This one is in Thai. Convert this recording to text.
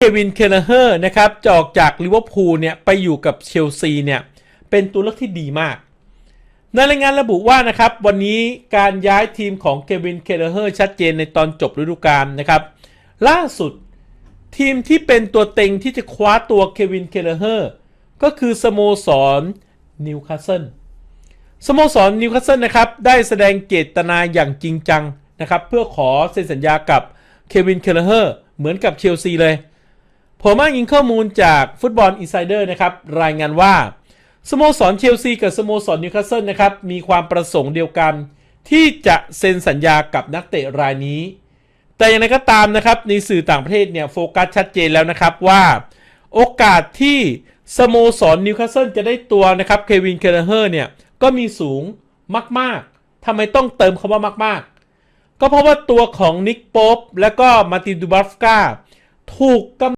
เควิน เคเลเฮอร์นะครับจอกจากลิเวอร์พูลเนี่ยไปอยู่กับเชลซีเนี่ยเป็นตัวเลือกที่ดีมาก ในรายงานระบุว่านะครับวันนี้การย้ายทีมของเควิน เคเลเฮอร์ชัดเจนในตอนจบฤดูกาลนะครับ ล่าสุดทีมที่เป็นตัวเต็งที่จะคว้าตัวเควิน เคเลเฮอร์ก็คือสโมสรนิวคาสเซิลสโมสรนิวคาสเซิลนะครับได้แสดงเจตนาอย่างจริงจังนะครับเพื่อขอเซ็นสัญญากับเควิน เคเลเฮอร์เหมือนกับเชลซีเลย ผมอ้างอิงข้อมูลจากฟุตบอลอินไซเดอร์นะครับ รายงานว่า สโมสรเชลซีกับสโมสรนิวคาสเซิลนะครับ มีความประสงค์เดียวกัน ที่จะเซ็นสัญญากับนักเตะรายนี้ แต่อย่างไรก็ตามนะครับ ในสื่อต่างประเทศเนี่ยโฟกัสชัดเจนแล้วนะครับว่า โอกาสที่สโมสรนิวคาสเซิลจะได้ตัวนะครับเควินเคเลเฮอร์เนี่ยก็มีสูงมาก ๆทำไมต้องเติมคำว่ามาก ๆ ก็เพราะว่าตัวของนิกโป๊ปและก็มาร์ตินดูบัฟกาถูกกำ